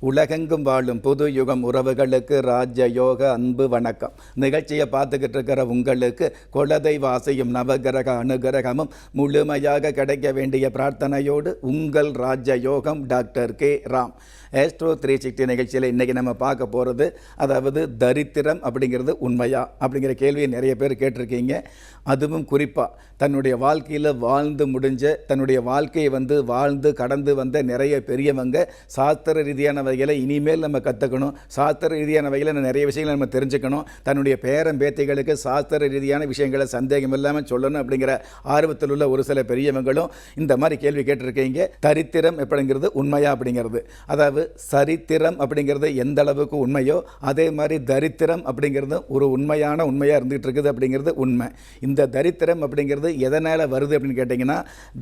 உலகெங்கும் வாழும் புது யுகம் உறவுகளுக்கு ராஜ யோக அன்பு வணக்கம். நிகழ்ச்சியை பார்த்துக்கிட்டு இருக்கிற உங்களுக்கு குலதெய்வ ஆசையும் நவகிரக அனுகிரகமும் முழுமையாக கிடைக்க வேண்டிய பிரார்த்தனையோடு உங்கள் Raja Yogam doctor K. Ram. Astro three sixty நிகழ்ச்சியில் இன்றைக்கி நம்ம பார்க்க போகிறது அதாவது தரித்திரம் அப்படிங்கிறது உண்மையா? அப்படிங்கிற கேள்வியை நிறைய பேர் கேட்டிருக்கீங்க. அதுவும் குறிப்பாக தன்னுடைய வாழ்க்கையில் வாழ்ந்து முடிஞ்ச தன்னுடைய வாழ்க்கையை வந்து வாழ்ந்து கடந்து வந்த நிறைய பெரியவங்க சாஸ்திர ரீதியான வகையில் இனிமேல் நம்ம கற்றுக்கணும் சாஸ்திர ரீதியான வகையில் நிறைய விஷயங்களை நம்ம தெரிஞ்சுக்கணும். தன்னுடைய பேரன் பேத்திகளுக்கு சாஸ்திர ரீதியான விஷயங்களை சந்தேகம் இல்லாமல் சொல்லணும் அப்படிங்கிற ஆர்வத்தில் உள்ள ஒரு சில பெரியவங்களும் இந்த மாதிரி கேள்வி கேட்டிருக்கீங்க. தரித்திரம் எப்படிங்கிறது உண்மையா அப்படிங்கிறது. அதாவது சரித்திரம் அப்படிங்கிறது எந்த அளவுக்கு உண்மையோ அதே மாதிரி தரித்திரம் அப்படிங்கிறது ஒரு உண்மையான உண்மையாக இருந்துகிட்டு இருக்குது அப்படிங்கிறது உண்மை. இந்த தரித்திரம் அப்படிங்கிறது எதனால் வருது அப்படின்னு கேட்டிங்கன்னா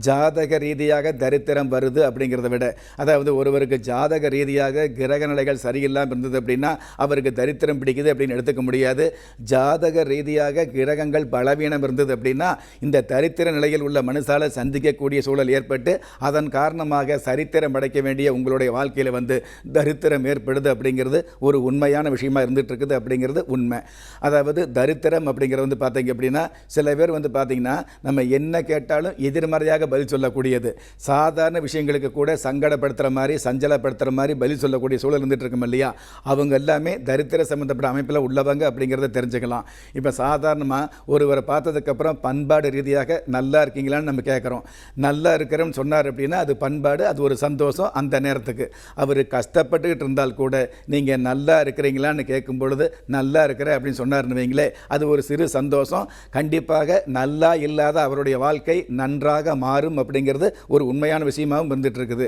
ஜாதக ரீதியாக தரித்திரம் வருது அப்படிங்கிறத விட. அதாவது ஒருவருக்கு ஜாதக ரீதியாக கிரக நிலைகள் சரியில்லாமல் இருந்தது அப்படின்னா அவருக்கு தரித்திரம் பிடிக்குது அப்படின்னு எடுத்துக்க முடியாது. ஜாதக ரீதியாக கிரகங்கள் பலவீனம் இருந்தது அப்படின்னா இந்த தரித்திர நிலையில் உள்ள மனுஷால சந்திக்கக்கூடிய சூழல் ஏற்பட்டு அதன் காரணமாக சரித்திரம் அடைக்க வேண்டிய உங்களுடைய வாழ்க்கையில் வந்து தரித்திரம் ஏற்படுது அப்படிங்கிறது ஒரு உண்மையான விஷயமா இருந்துட்டு இருக்குது அப்படிங்கிறது உண்மை. அதாவது தரித்திரம் அப்படிங்கிறது வந்து பார்த்தீங்க அப்படின்னா சில பேர் வந்து பார்த்தீங்கன்னா நம்ம என்ன கேட்டாலும் எதிர்மறையாக பதில் சொல்லக்கூடியது. சாதாரண விஷயங்களுக்கு கூட சங்கடப்படுத்துகிற மாதிரி சஞ்சலப்படுத்துகிற மாதிரி பதில் சொல்லக்கூடிய சூழல் இருந்துட்டு இருக்கும் இல்லையா? அவங்க எல்லாமே தரித்திர சம்மந்தப்பட்ட அமைப்பில் உள்ளவங்க அப்படிங்கிறத தெரிஞ்சுக்கலாம். இப்போ சாதாரணமாக ஒருவரை பார்த்ததுக்கப்புறம் பண்பாடு ரீதியாக நல்லா இருக்கீங்களான்னு நம்ம கேட்குறோம். நல்லா இருக்கிறோம்னு சொன்னார் அப்படின்னா அது பண்பாடு அது ஒரு சந்தோஷம் அந்த நேரத்துக்கு. அவர் கஷ்டப்பட்டுக்கிட்டு இருந்தால் கூட நீங்கள் நல்லா இருக்கிறீங்களான்னு கேட்கும் பொழுது நல்லா இருக்கிற அப்படின்னு சொன்னார்னு வைங்களே அது ஒரு சிறு சந்தோஷம். கண்டிப்பாக நல்லா இல்லாத அவருடைய வாழ்க்கை நன்றாக மாறும் அப்படிங்கிறது ஒரு உண்மையான விஷயமாகவும் வந்துட்டு இருக்குது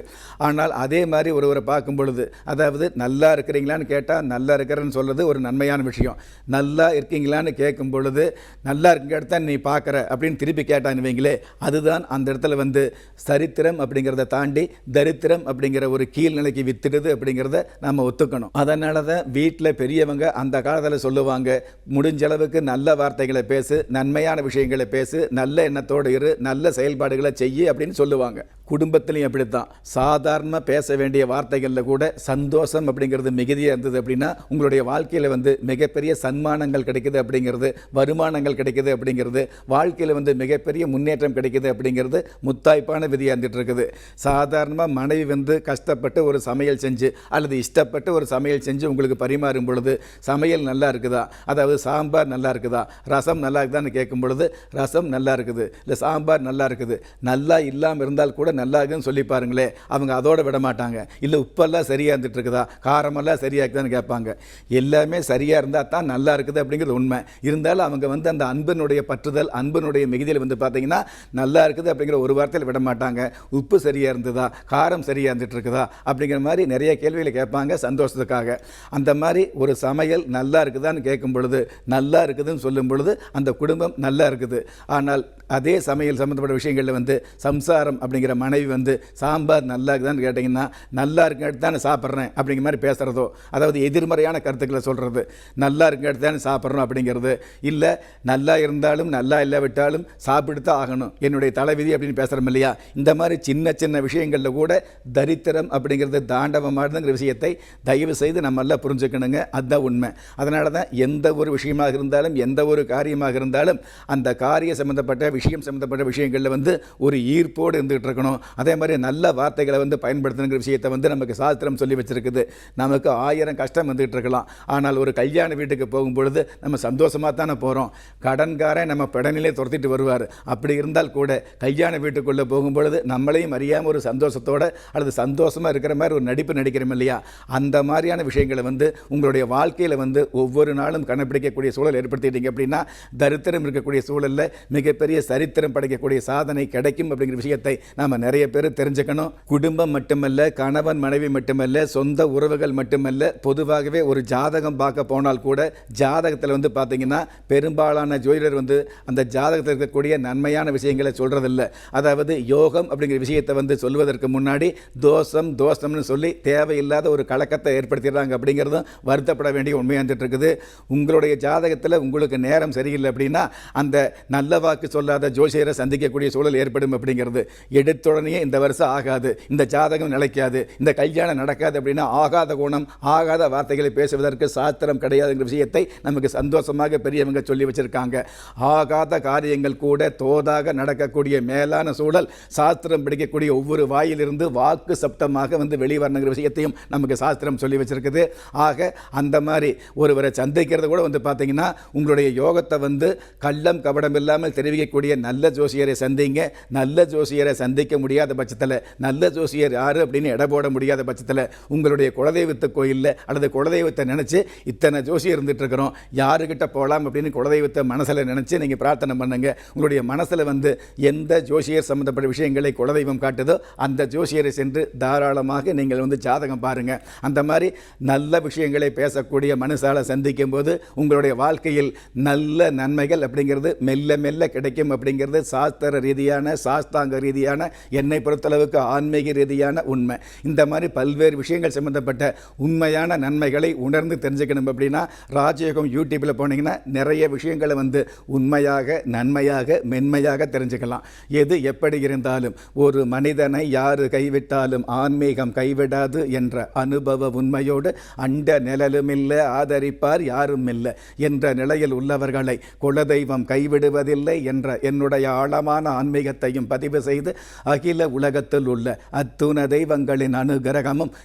ஆனால் அதே மாதிரி ஒருவரை பார்க்கும் பொழுது அதாவது நல்லா இருக்கிறீங்களான்னு கேட்டால் நல்லா இருக்கிறேன்னு சொல்கிறது ஒரு நன்மையான விஷயம். நல்லா இருக்கீங்களான்னு கேட்கும் பொழுது நல்லா இருக்க இடத்த நீ பார்க்குற அப்படின்னு திருப்பி கேட்டான்னு வைங்களே அதுதான் அந்த இடத்துல வந்து சரித்திரம் அப்படிங்கிறத தாண்டி தரித்திரம் அப்படிங்கிற ஒரு கீழ்நிலைக்கு வித்துடுது அப்படிங்கிறத நம்ம ஒத்துக்கணும். அதனால தான் வீட்டில் பெரியவங்க அந்த காலத்தில் சொல்லுவாங்க முடிஞ்ச அளவுக்கு நல்ல வார்த்தைகளை பேசு நன்மையான விஷயங்களை பேசு நல்ல எண்ணத்தோடு இரு நல்ல செயல்பாடுகளை செய்யு அப்படின்னு சொல்லுவாங்க. குடும்பத்திலையும் அப்படித்தான். சாதாரண பேச வேண்டிய வார்த்தைகளில் கூட சந்தோஷம் அப்படிங்கிறது மிகுதியாக இருந்தது அப்படின்னா உங்களுடைய வாழ்க்கையில் வந்து மிகப்பெரிய சன்மானங்கள் கிடைக்குது அப்படிங்கிறது வருமானங்கள் கிடைக்குது அப்படிங்கிறது வாழ்க்கையில் வந்து மிகப்பெரிய முன்னேற்றம் கிடைக்குது அப்படிங்கிறது முத்தாய்ப்பான விதியாக இருந்துகிட்டு இருக்குது சாதாரணமாக மனைவி வந்து கஷ்டப்பட்டு ஒரு சமையல் செஞ்சு அல்லது இஷ்டப்பட்டு ஒரு சமையல் செஞ்சு உங்களுக்கு பரிமாறும் பொழுது சமையல் நல்லா இருக்குதா? அதாவது சாம்பார் நல்லா இருக்குதா? ரசம் நல்லா இருக்குதான்னு கேட்கும் பொழுது ரசம் நல்லா இருக்குது. இல்லை சாம்பார் நல்லா இருக்குது. நல்லா இல்லாமல் இருந்தால் கூட நல்லா இருக்குதுன்னு சொல்லி பாருங்களேன். அவங்க அதோட விட மாட்டாங்க இல்லை உப்பெல்லாம் சரியாக இருந்துட்டு இருக்குதா காரமெல்லாம் சரியாக்குதான்னு இருக்குதான்னு கேட்பாங்க. எல்லாமே சரியாக இருந்தால் தான் நல்லா இருக்குது அப்படிங்கிறது உண்மை. இருந்தாலும் அவங்க வந்து அந்த அன்பனுடைய பற்றுதல் அன்பனுடைய மிகுதியில் வந்து பார்த்தீங்கன்னா நல்லா இருக்குது அப்படிங்கிற ஒரு வார்த்தையில் விட மாட்டாங்க. உப்பு சரியாக இருந்ததா? காரம் சரியாக இருந்துட்டு இருக்குதா அப்படிங்கிற மாதிரி நிறைய கேள்விகளை கேட்பாங்க சந்தோஷத்துக்காக. அந்த மாதிரி ஒரு சமையல் நல்லா இருக்குதான்னு கேட்கும் பொழுது நல்லா இருக்குதுன்னு சொல்லும் பொழுது அந்த குடும்பம் நல்லா இருக்குது. ஆனால் அதே சமையல் சம்மந்தப்பட்ட விஷயங்களில் வந்து சம்சாரம் அப்படிங்கிற மனைவி வந்து சாம்பார் நல்லா இருக்குதான்னு கேட்டிங்கன்னா நல்லா இருக்குன்னு தானே சாப்பிட்றேன் அப்படிங்கிற மாதிரி பேசுகிறதோ அதாவது எதிர்மறையான கருத்துக்களை சொல்கிறது நல்லா இருக்க தானே சாப்பிட்றோம் அப்படிங்கிறது. இல்லை நல்லா இருந்தாலும் நல்லா இல்லாவிட்டாலும் சாப்பிட்டு தான் ஆகணும். என்னுடைய தலைவிதி அப்படின்னு பேசுகிறோம் இல்லையா? இந்த மாதிரி சின்ன சின்ன விஷயங்களில் கூட தரித்திரம் அப்படிங்கிறது தாண்டவமானதுங்கிற விஷயத்தை தயவு செய்து நம்ம எல்லாம் புரிஞ்சுக்கணுங்க. அதுதான் உண்மை. அதனால தான் எந்த ஒரு விஷயமாக இருந்தாலும் எந்த ஒரு காரியமாக இருந்தாலும் அந்த காரிய சம்மந்தப்பட்ட விஷயம் சம்மந்தப்பட்ட விஷயங்களில் வந்து ஒரு ஈர்ப்போடு இருந்துகிட்டு இருக்கணும். அதே மாதிரி நல்ல வார்த்தைகளை வந்து பயன்படுத்தணுங்கிற விஷயத்தை வந்து நமக்கு சாஸ்திரம் சொல்லி வச்சிருக்குது. நமக்கு ஆயிரம் கஷ்டம் வந்துகிட்டு இருக்கலாம். ஆனால் ஒரு கல்யாண வீட்டுக்கு போகும்பொழுது நம்ம சந்தோஷமாக தானே போகிறோம் கடன்காரன் நம்ம பிடனிலே துரத்திட்டு வருவார். அப்படி இருந்தால் கூட கல்யாண வீட்டுக்குள்ளே போகும்பொழுது நம்மளையும் அறியாமல் ஒரு சந்தோஷத்தோட அல்லது சந்தோஷமாக இருக்கிற மாதிரி ஒரு நடிப்பு நடிக்கிறோம் இல்லையா? அந்த மாதிரியான விஷயங்களை வந்து உங்களுடைய வாழ்க்கையில் வந்து ஒவ்வொரு நாளும் கண்டுபிடிக்கக்கூடிய சூழல் ஏற்படுத்திட்டீங்க அப்படின்னா தரித்திரம் இருக்கக்கூடிய சூழலில் மிகப்பெரிய சரித்திரம் படைக்கக்கூடிய சாதனை கிடைக்கும் அப்படிங்கிற விஷயத்தை நாம் நிறைய பேர் தெரிஞ்சுக்கணும். குடும்பம் மட்டுமல்ல கணவன் மனைவி மட்டுமல்ல மட்டுமல்ல சொந்த உறவுகள் மட்டுமல்ல பொதுவாகவே ஒரு ஜாதகம் பார்க்க போனால் கூட ஜாதகத்தில் வந்து பார்த்திங்கன்னா பெரும்பாலான ஜோதிடர் வந்து அந்த ஜாதகத்தில் இருக்கக்கூடிய நன்மையான விஷயங்களை சொல்கிறதில்ல அதாவது யோகம் அப்படிங்கிற விஷயத்தை வந்து சொல்வதற்கு முன்னாடி தோஷம் தோஷம்னு சொல்லி தேவையில்லாத ஒரு கலக்கத்தை ஏற்படுத்திடுறாங்க அப்படிங்கிறதும் வருத்தப்பட வேண்டிய உண்மையாக இருக்குது உங்களுடைய ஜாதகத்தில் உங்களுக்கு நேரம் சரியில்லை அப்படின்னா அந்த நல்ல வாக்கு சொல்லாத ஜோசியரை சந்திக்கக்கூடிய சூழல் ஏற்படும் அப்படிங்கிறது. எடுத்துடனே இந்த வருஷம் ஆகாது. இந்த ஜாதகம் நிலைக்காது. இந்த கல்யாணம் நடக்காது அப்படின்னா ஆகாத குணம் ஆகாத வார்த்தைகளை பேசுவதற்கு சாஸ்திரம் கிடையாதுங்கிற விஷயத்தை நமக்கு சந்தோஷமாக பெரியவங்க சொல்லி வச்சுருக்காங்க. ஆகாத காரியங்கள் கூட தோதாக நடக்கக்கூடிய மேலான சூழல் சாஸ்திரம் பிடிக்கக்கூடிய ஒவ்வொரு வாயிலிருந்து வாக்கு சப்தமாக வந்து வெளிவரணுங்கிற விஷயத்தையும் நமக்கு சாஸ்திரம் சொல்லி வச்சுருக்குது. ஆக அந்த மாதிரி ஒருவரை சந்திக்கிறது கூட வந்து பார்த்தீங்கன்னா உங்களுடைய யோகத்தை வந்து கள்ளம் கபடம் இல்லாமல் தெரிவிக்கக்கூடிய நல்ல ஜோசியரை சந்திங்க. நல்ல ஜோசியரை சந்திக்க முடியாத பட்சத்தில் நல்ல ஜோசியர் யார் அப்படின்னு எடை போட முடியாத பட்சத்தில் உங்களுடைய குலதெய்வத்தை கோயிலில் அல்லது குலதெய்வத்தை நினச்சி இத்தனை ஜோசியர் இருந்துட்டு இருக்கிறோம் யாருக்கிட்ட போகலாம் அப்படின்னு குலதெய்வத்தை மனசில் நினச்சி நீங்கள் பிரார்த்தனை பண்ணுங்க. உங்களுடைய மனசில் வந்து எந்த ஜோசியர் சம்மந்தப்பட்ட விஷயங்களை குலதெய்வம் காட்டுதோ அந்த ஜோசியரை சென்று தாராளமாக நீங்கள் வந்து ஜாதகம் பாருங்கள் அந்த மாதிரி நல்ல விஷயங்களை பேசக்கூடிய மனசால் சந்திக்கும் போது உங்களுடைய வாழ்க்கையில் நல்ல நன்மைகள் அப்படிங்கிறது மெல்ல மெல்ல கிடைக்கும் அப்படிங்கிறது சாஸ்திர ரீதியான சாஸ்தாங்க ரீதியான என்னை பொறுத்தளவுக்கு ஆன்மீக ரீதியான உண்மை. இந்த மாதிரி பல்வேறு விஷயங்கள் சம்மந்தப்பட்ட உண்மையான நன்மைகளை உணர்ந்து தெரிஞ்சுக்கணும் அப்படின்னா ராஜயோகம் யூடியூப்பில் போனீங்கன்னா நிறைய விஷயங்களை வந்து உண்மையாக நன்மையாக மென்மையாக தெரிஞ்சுக்கலாம். எது எப்படி இருந்தாலும் ஒரு மனிதனை யார் கைவிட்டாலும் ஆன்மீகம் கைவிடாது என்ற அனுபவ உண்மையோடு அண்ட நிழலும் இல்லை ஆதரிப்பார் யாரும் இல்லை என்ற நிலையில் உள்ளவர்களை குலதெய்வம் கைவிடுவதில்லை என்ற என்னுடைய ஆழமான ஆன்மீகத்தையும் பதிவு செய்து அகில உலகத்தில் உள்ள அத்துண தெய்வங்களின் அனுகிரகமும்